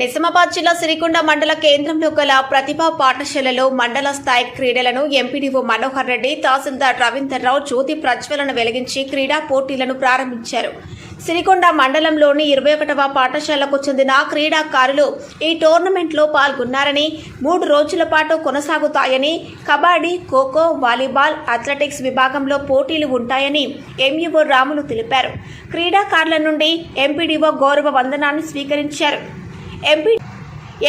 నిజామాబాద్ జిల్లా సిరికొండ మండల కేంద్రంలో గల ప్రతిభా పాఠశాలలో మండల స్థాయి క్రీడలను ఎంపీడీఓ మనోహర్ రెడ్డి తహసీల్దార్ రవీందర్ రావు జ్యోతి ప్రజ్వలన వెలిగించి క్రీడా పోటీలను ప్రారంభించారు. సిరికొండ మండలంలోని ఇరవై ఒకటవ పాఠశాలకు చెందిన క్రీడాకారులు ఈ టోర్నమెంట్లో పాల్గొన్నారని మూడు రోజుల పాటు కొనసాగుతాయని కబడ్డీ ఖోఖో వాలీబాల్ అథ్లెటిక్స్ విభాగంలో పోటీలు ఉంటాయని ఎంఈఓ రాములు తెలిపారు. క్రీడాకారుల నుండి ఎంపీడీఓ గౌరవ వందనాన్ని స్వీకరించారు. ఎంపీ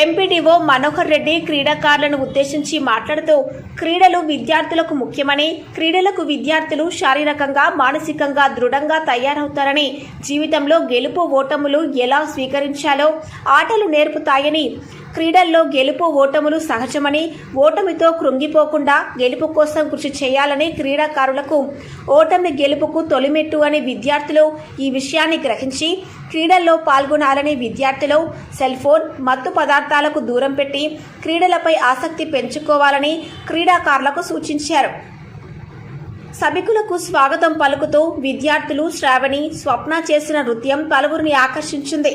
ఎంపీడీఓ మనోహర్ రెడ్డి క్రీడాకారులను ఉద్దేశించి మాట్లాడుతూ క్రీడలు విద్యార్థులకు ముఖ్యమని క్రీడలకు విద్యార్థులు శారీరకంగా మానసికంగా దృఢంగా తయారవుతారని జీవితంలో గెలుపు ఓటములు ఎలా స్వీకరించాలో ఆటలు నేర్పుతాయని క్రీడల్లో గెలుపు ఓటములు సహజమని ఓటమితో కృంగిపోకుండా గెలుపు కోసం కృషి చేయాలని క్రీడాకారులకు ఓటమి గెలుపుకు తొలిమెట్టు అని విద్యార్థులు ఈ విషయాన్ని గ్రహించి క్రీడల్లో పాల్గొనాలని విద్యార్థులు సెల్ ఫోన్ మత్తు పదార్థాలకు దూరం పెట్టి క్రీడలపై ఆసక్తి పెంచుకోవాలని క్రీడాకారులకు సూచించారు. సభికులకు స్వాగతం పలుకుతూ విద్యార్థులు శ్రావణి స్వప్న చేసిన నృత్యం పలువురిని ఆకర్షించింది.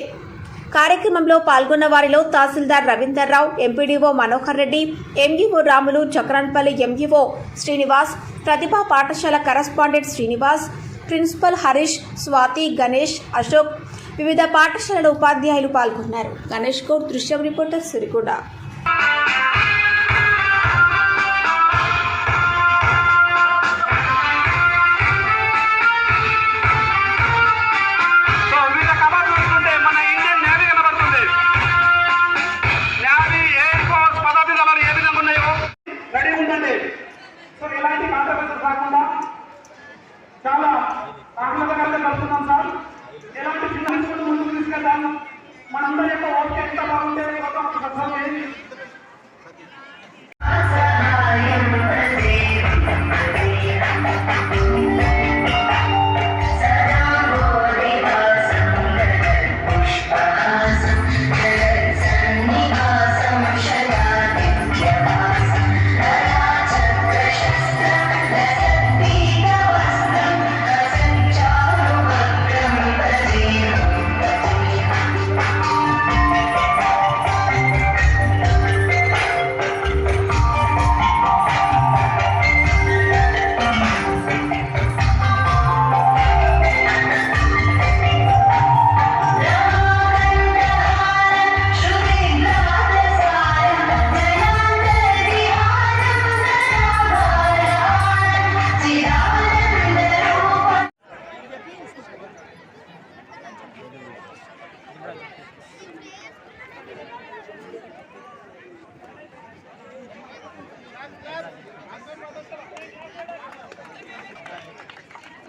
కార్యక్రమంలో పాల్గొన్న వారిలో తహసీల్దార్ Ravinder Rao MPDO Manohar Reddy MEO Ramulu Chakranpalli MEO Srinivas Pratibha పాఠశాల కరస్పాండెంట్ శ్రీనివాస్ ప్రిన్సిపల్ హరీష్ స్వాతి గణేష్ అశోక్. వివిధ పాఠశాలల ఉపాధ్యాయులు పాల్గొన్నారు. గణేష్ గౌడ్ దృశ్యం రిపోర్టర్ సిరికొండ. আমাদের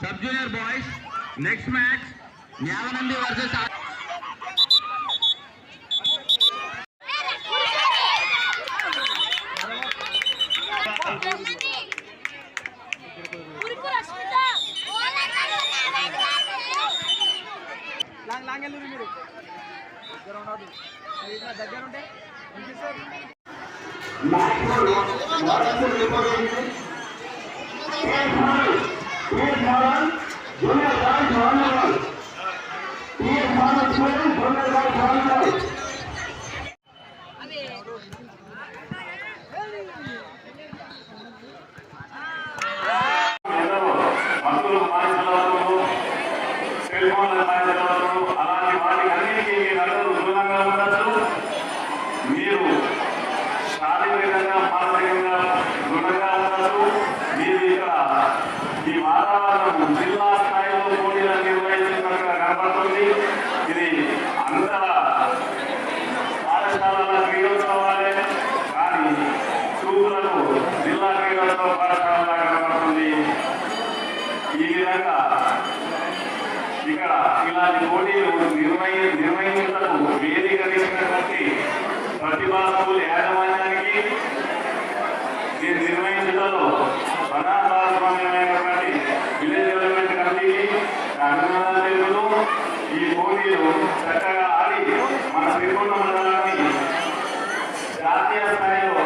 sub junior boys next match Nyavanandi versus long long వెళ్ళి మీరు దగ్గర ఉండదు ఇట్లా దగ్గర ఉంటే పోటీలు నిర్వహి నిర్ణయించడం వేదికరించినటువంటి ప్రతిభా స్కూల్ యాజమాన్యానికి దీన్ని నిర్వహించడంలో ప్రధానమైనటువంటి విలేజ్ డెవలప్మెంట్ కమిటీకి అభినందనలు తెలుపుతూ ఈ పోటీలు చక్కగా ఆడి మన శ్రీకొండ మండలాన్ని జాతీయ స్థాయిలో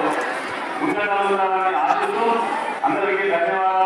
ఉండగలుగుతారని ఆశిస్తూ అందరికీ ధన్యవాదాలు.